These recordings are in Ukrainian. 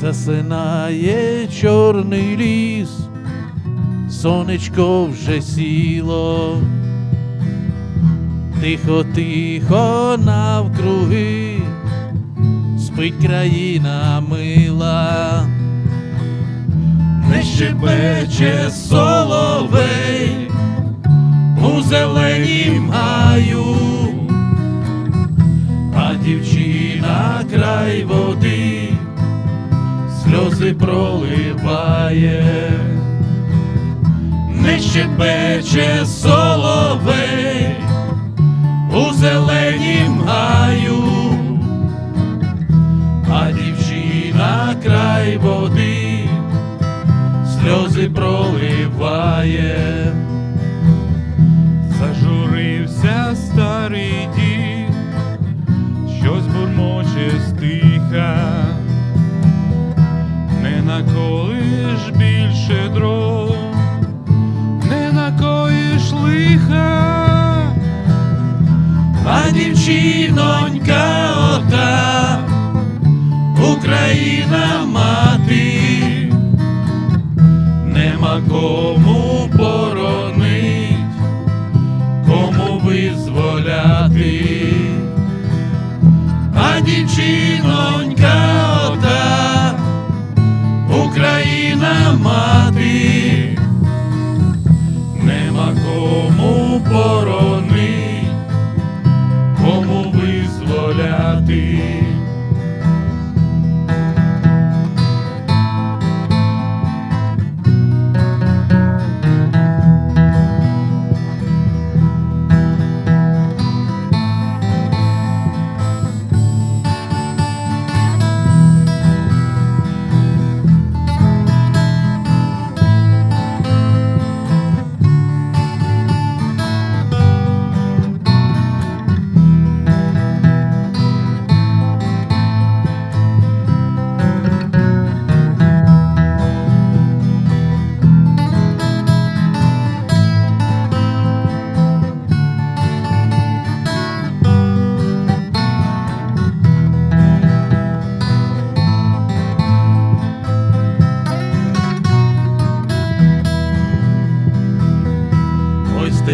засинає чорний ліс, сонечко вже сіло, тихо, тихо навкруги, спить країна мила, не щебече соловей у зеленім гаю, сльози проливає, не щебече соловей у зеленім гаю, а дівчина край Україна мати, нема кому боронить, кому визволяти, а дівчинонька ота, Україна мати, нема кому боронить,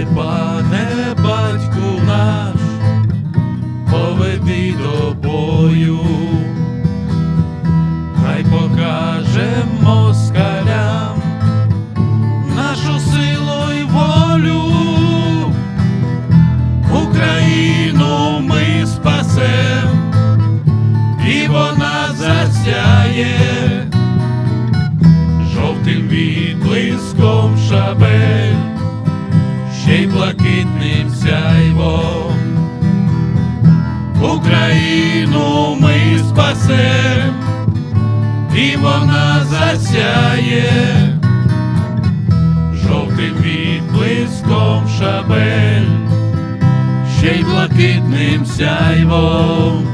Степане, батьку наш, поведи до бою, хай покажем москалям нашу силу й волю, Україну ми спасем, блакитним сяйвом. Україну ми спасем, і вона засяє жовтим відблиском шабель, ще й блакитним сяйвом.